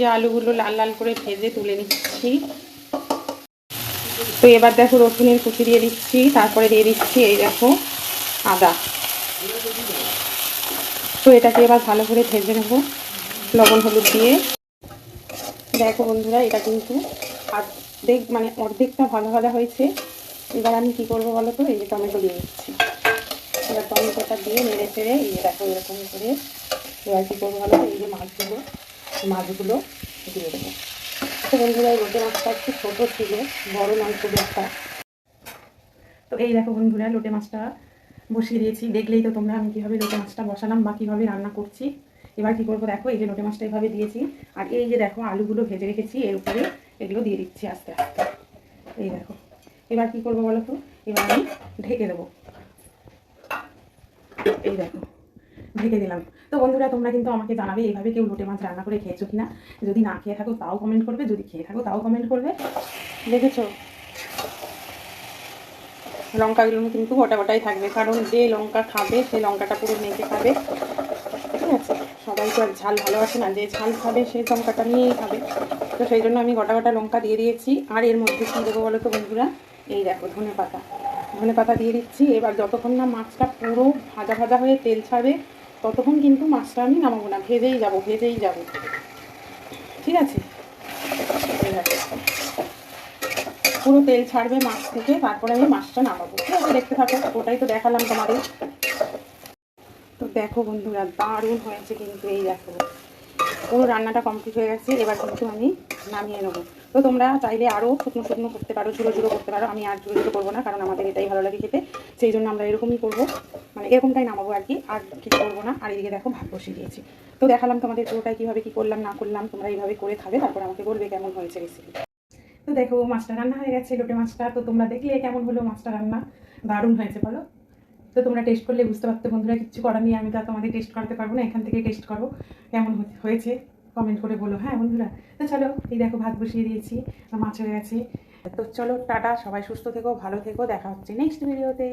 যে আলুগুলো লাল লাল করে ভেজে তুলে নিচ্ছি। তো এবার দেখো রসুনের কুচি দিয়ে দিচ্ছি, তারপরে দিয়ে দিচ্ছি এই দেখো আদা। তো এটাকে এবার ভালো করে ভেজে নেব লবণ হলুদ দিয়ে। দেখো বন্ধুরা, এটা কিন্তু অর্ধেক মানে অর্ধেকটা ভালো ভাজা হয়েছে। এবার আমি কি করব বলো তো? এই যে টমেটো দিয়ে দিচ্ছি। এবার টমেটোটা দিয়ে নেড়ে চেড়ে এই দেখো এরকম করে, এবার কী করব বলো এই যে মাছগুলো মাছগুলো দিয়ে দেবো। তো বন্ধুরা, এই লোটে মাছটা একটু ছোটো ছিল, বড় নয়, খুব একটা। তো এই দেখো বন্ধুরা, লোটে মাছটা বসিয়ে দিয়েছি। দেখলেই তো তোমরা আমি কীভাবে লোটে মাছটা বসালাম বা কীভাবে রান্না করছি। এবার কী করব দেখো, এই যে লোটে মাছটা এভাবে দিয়েছি। আর এই যে দেখো, আলুগুলো ভেজে রেখেছি, এর উপরে এগুলো দিয়ে দিচ্ছি আস্তে আস্তে। এই দেখো, এবার কী করব বলো তো? এবার আমি ঢেকে দেবো। এই দেখো ঢেকে দিলাম। তো বন্ধুরা, তোমরা কিন্তু আমাকে জানাবে এইভাবে কেউ লোটে মাছ রান্না করে খেয়েছো কিনা। যদি না খেয়ে থাকো, তাও কমেন্ট করবে। যদি খেয়ে থাকো, তাও কমেন্ট করবে। দেখেছ? লঙ্কাগুলো কিন্তু গোটা গোটাই থাকবে, কারণ যে লঙ্কা খাবে সেই লঙ্কাটা পুরো মেখে খাবে। ঠিক আছে? সবাই তো আর ঝাল ভালোবাসে না, যে ঝাল খাবে সেই লঙ্কাটা নিয়েই খাবে। তো সেই জন্য আমি গোটা গোটা লঙ্কা দিয়ে দিয়েছি। আর এর মধ্যে কী দেবো বলো তো বন্ধুরা? এই দেখো ধনে পাতা ধনে পাতা দিয়ে দিচ্ছি। এবার যতক্ষণ না মাছটা পুরো ভাজা ভাজা হয়ে তেল ছাড়বে ততক্ষণ কিন্তু মাছটা আমি নামাবো না, ভেজেই যাব ভেজেই যাব। ঠিক আছে। পুরো তেল ছাড়বে মাছ থেকে, তারপরে আমি মাছটা নামাবো। ঠিক আছে? দেখতে থাকো, ওটাই তো দেখালাম তোমাদের। তো দেখো বন্ধুরা, দারুণ হয়েছে কিন্তু এই দেখো। পুরো রান্নাটা কমপ্লিট হয়ে গেছে, এবার কিন্তু আমি নামিয়ে নেব। তো তোমরা চাইলে আরও শুকনো শুকনো করতে পারো ঝুড়ো ঝুড়ো করতে পারো, আমি আর ঝুড়ো ঝুড়ো করব না, কারণ আমাদের এটাই ভালো লাগে খেতে। সেই জন্য আমরা এরকমই করব। মানে এরকমটাই নামাবো আর কি। আর কিছু করব না। আর এদিকে দেখো, ভাত বসিয়ে দিয়েছি। তো দেখালাম তোমাদের পুরোটাই কীভাবে কী করলাম, না করলাম। তোমরা এইভাবে করে খাবে, তারপর আমাকে বলবে কেমন হয়েছে রেসিপি তো দেখো, মাছটা রান্না হয়ে গেছে, লোটে মাছটা। তো তোমরা দেখলে কেমন হলো মাছটা রান্না। দারুণ হয়েছে বলো। তো তোমরা টেস্ট করলে বুঝতে পারতে বন্ধুরা, কিচ্ছু করার নেই। আমি তো তোমাদের টেস্ট করাতে পারব না। এখান থেকে টেস্ট করো কেমন হয়েছে? কমেন্ট করে বলো। হ্যাঁ বন্ধুরা? তো চলো, এই দেখো, ভাত বসিয়ে দিয়েছি। মাছ হয়ে গেছে। তো চলো টাটা সবাই সুস্থ থেকো ভালো থেকো দেখা হচ্ছে নেক্সট ভিডিওতে